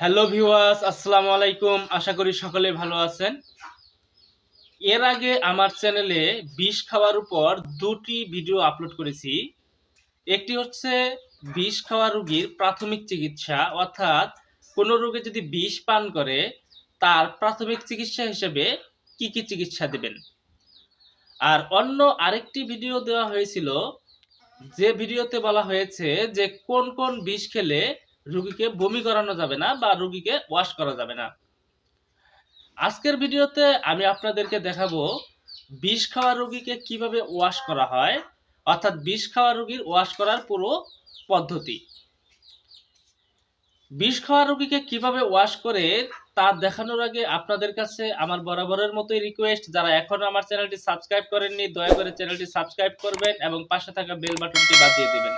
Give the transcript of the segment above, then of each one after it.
Hello viewers, আসসালামু আলাইকুম। আশা করি সকলে ভালো আছেন। এর আগে আমার চ্যানেলে বিষ খাওয়ার উপর দুটি ভিডিও আপলোড করেছি। একটি হচ্ছে বিষ খাওয়া রোগীর প্রাথমিক চিকিৎসা, অর্থাৎ কোনো রোগী যদি বিষ পান করে, তার প্রাথমিক চিকিৎসা হিসেবে কি কি চিকিৎসা দেবেন? আর অন্য আরেকটি ভিডিও দেওয়া হয়েছিল, যে ভিডিওতে বলা হয়েছে যে কোন কোন বিষ খেলে রুগীকে বমি করানো যাবে না বা রুগীকে ওয়াশ করা যাবে না। আজকের ভিডিওতে আমি আপনাদেরকে দেখাবো বিষ খাওয়া রুগীকে কীভাবে ওয়াশ করা হয়, অর্থাৎ বিষ খাওয়া রুগীর ওয়াশ করার পুরো পদ্ধতি। বিষ খাওয়া রুগীকে কীভাবে ওয়াশ করে, তা দেখানোর আগে আপনাদের কাছে আমার বরাবরের মতোই রিকোয়েস্ট যারা এখনও আমার চ্যানেলটি সাবস্ক্রাইব করেননি, দয়া করে চ্যানেলটি সাবস্ক্রাইব করবেন এবং পাশে থাকা বেল বাটনটি বাজিয়ে দেবেন।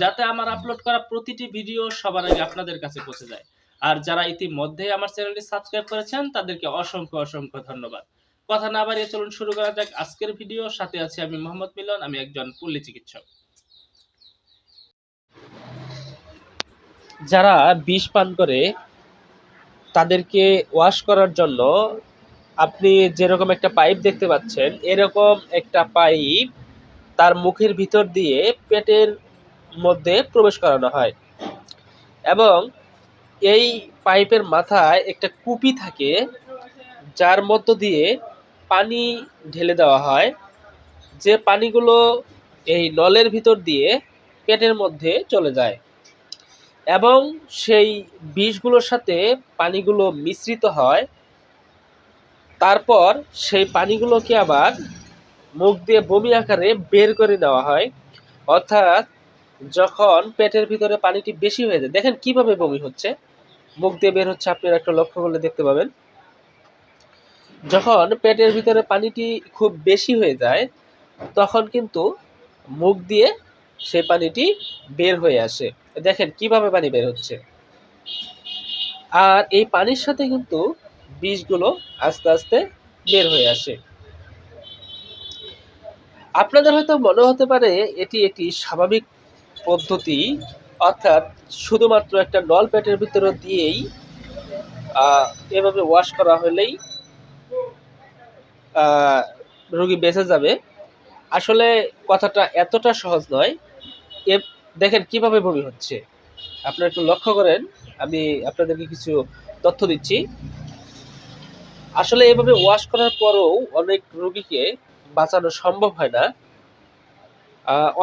যাতে আমার আপলোড করা প্রতিটি ভিডিও সবার আগে আপনাদের কাছে পৌঁছে যায়। আর যারা ইতিমধ্যে আমার চ্যানেলটি সাবস্ক্রাইব করেছেন, তাদেরকে অসংখ্য অসংখ্য ধন্যবাদ। কথা না বাড়িয়ে চলুন শুরু করা যাক আজকের ভিডিও সাথে আছি আমি মোহাম্মদ মিলন, আমি একজন পল্লী চিকিৎসক। যারা বিষ পান করে, তাদেরকে ওয়াশ করার জন্য আপনি যেরকম একটা পাইপ দেখতে পাচ্ছেন, এরকম একটা পাইপ তার মুখের ভিতর দিয়ে পেটের মধ্যে প্রবেশ করানো হয়। এবং এই পাইপের মাথায় একটা কুপি থাকে, যার মধ্য দিয়ে পানি ঢেলে দেওয়া হয়। যে পানিগুলো এই নলের ভিতর দিয়ে পেটের মধ্যে চলে যায়। এবং সেই বিষগুলোর সাথে পানিগুলো মিশ্রিত হয়। তারপর সেই পানিগুলোকে আবার মুখ দিয়ে বমি আকারে বের করে নেওয়া হয়। অর্থাৎ যখন পেটের ভিতরে পানিটি বেশি হয়ে যায়, দেখেন কীভাবে বমি হচ্ছে। মুখ দিয়ে বের হচ্ছে আপনারা একটা লক্ষ্য করলে দেখতে পাবেন। যখন পেটের ভিতরে পানিটি খুব বেশি হয়ে যায়, তখন কিন্তু মুখ দিয়ে সে পানিটি বের হয়ে আসে। দেখেন কীভাবে পানি বের হচ্ছে। আর এই পানির সাথে কিন্তু বিষগুলো আস্তে আস্তে বের হয়ে আসে। আপনাদের হয়তো মনে হতে পারে, এটি একটি স্বাভাবিক পদ্ধতি, অর্থাৎ শুধুমাত্র একটা নল পেটের ভিতরে দিয়েই এভাবে ওয়াশ করা হলেই রোগী বেঁচে যাবে। আসলে কথাটা এতটা সহজ নয়। এ, দেখেন কীভাবে বমি হচ্ছে। আপনারা একটু লক্ষ্য করেন, আমি আপনাদেরকে কিছু তথ্য দিচ্ছি। আসলে এভাবে ওয়াশ করার পরও অনেক রুগীকে বাঁচানো সম্ভব হয় না।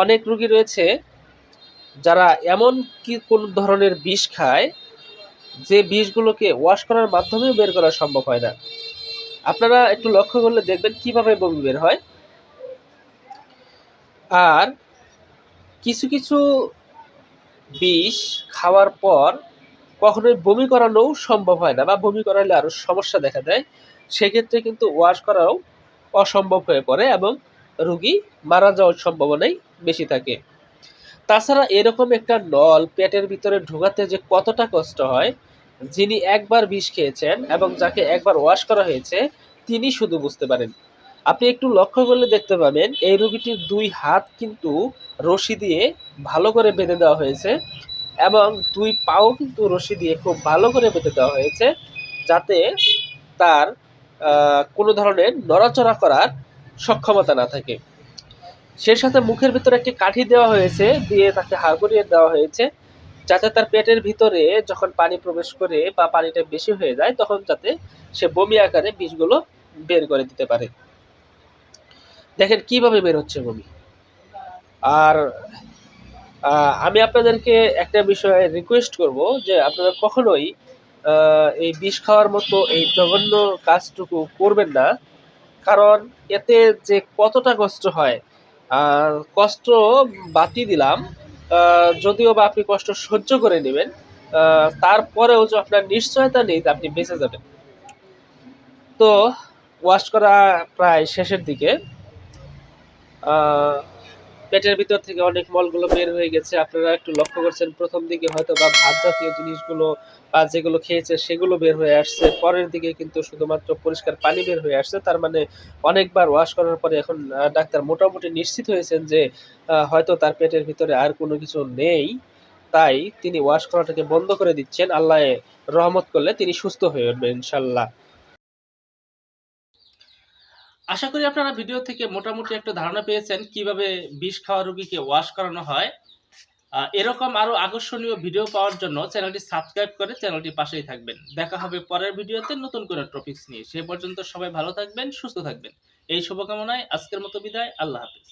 অনেক রুগী রয়েছে যারা এমন কি কোন ধরনের বিষ খায়, যে বিষগুলোকে ওয়াশ করার মাধ্যমে বের করা সম্ভব হয় না। আপনারা একটু লক্ষ্য করলে দেখবেন কীভাবে বমি বের হয়। আর কিছু কিছু বিষ খাওয়ার পর কখনোই বমি করানোও সম্ভব হয় না বা বমি করালে আরও সমস্যা দেখা দেয়। সেক্ষেত্রে কিন্তু ওয়াশ করাও অসম্ভব হয়ে পড়ে এবং রুগী মারা যাওয়ার সম্ভাবনাই বেশি থাকে। তাছাড়া এরকম একটা নল পেটের ভিতরে ঢোকাতে যে কতটা কষ্ট হয়, যিনি একবার বিষ খেয়েছেন এবং যাকে একবার ওয়াশ করা হয়েছে, তিনি শুধু বুঝতে পারেন। আপনি একটু লক্ষ্য করলে দেখতে পাবেন, এই রোগীটির দুই হাত কিন্তু রশি দিয়ে ভালো করে বেঁধে দেওয়া হয়েছে এবং দুই পাও কিন্তু রশি দিয়ে খুব ভালো করে বেঁধে দেওয়া হয়েছে যাতে তার কোনো ধরনের নড়াচড়া করার সক্ষমতা না থাকে। সেই সাথে মুখের ভিতরে একটি কাঠি দেওয়া হয়েছে, দিয়ে তাকে হাড় করিয়ে দেওয়া হয়েছে, যাতে তার পেটের ভিতরে যখন পানি প্রবেশ করে বা পানিটা বেশি হয়ে যায়, তখন যাতে সে বমি আকারে বিষগুলো বের করে দিতে পারে। দেখেন কীভাবে বের হচ্ছে বমি। আর আমি আপনাদেরকে একটা বিষয়ে রিকোয়েস্ট করব যে আপনারা কখনোই এই বিষ খাওয়ার মতো এই জঘন্য কাজটুকু করবেন না, কারণ এতে যে কতটা কষ্ট হয় আর কষ্ট বাতি দিলাম যদিও বা আপনি কষ্ট সহ্য করে নেবেন তারপরেও যে আপনার নিশ্চয়তা নেই আপনি বেঁচে যাবেন। তো ওয়াশ করা প্রায় শেষের দিকে পেটের ভিতর থেকে অনেক মলগুলো বের হয়ে গেছে। আপনারা একটু লক্ষ্য করছেন, প্রথম দিকে হয়তো বা ভাত জাতীয় জিনিসগুলো বা যেগুলো খেয়েছে সেগুলো বের হয়ে আসছে। পরের দিকে কিন্তু শুধুমাত্র পরিষ্কার পানি বের হয়ে আসছে। তার মানে অনেকবার ওয়াশ করার পরে এখন ডাক্তার মোটামুটি নিশ্চিত হয়েছেন যে হয়তো তার পেটের ভিতরে আর কোনো কিছু নেই। তাই তিনি ওয়াশ করাটাকে বন্ধ করে দিচ্ছেন। আল্লাহ রহমত করলে তিনি সুস্থ হয়ে উঠবেন, ইনশাল্লাহ। আশা করি আপনারা ভিডিও থেকে মোটামুটি একটা ধারণা পেয়েছেন কীভাবে বিষ খাওয়া রোগীকে ওয়াশ করানো হয়। এরকম আরও আকর্ষণীয় ভিডিও পাওয়ার জন্য চ্যানেলটি সাবস্ক্রাইব করে চ্যানেলটি পাশেই থাকবেন। দেখা হবে পরের ভিডিওতে নতুন কোনো টপিকস নিয়ে। সে পর্যন্ত সবাই ভালো থাকবেন, সুস্থ থাকবেন। এই শুভকামনায় আজকের মতো বিদায়। আল্লাহ হাফিজ।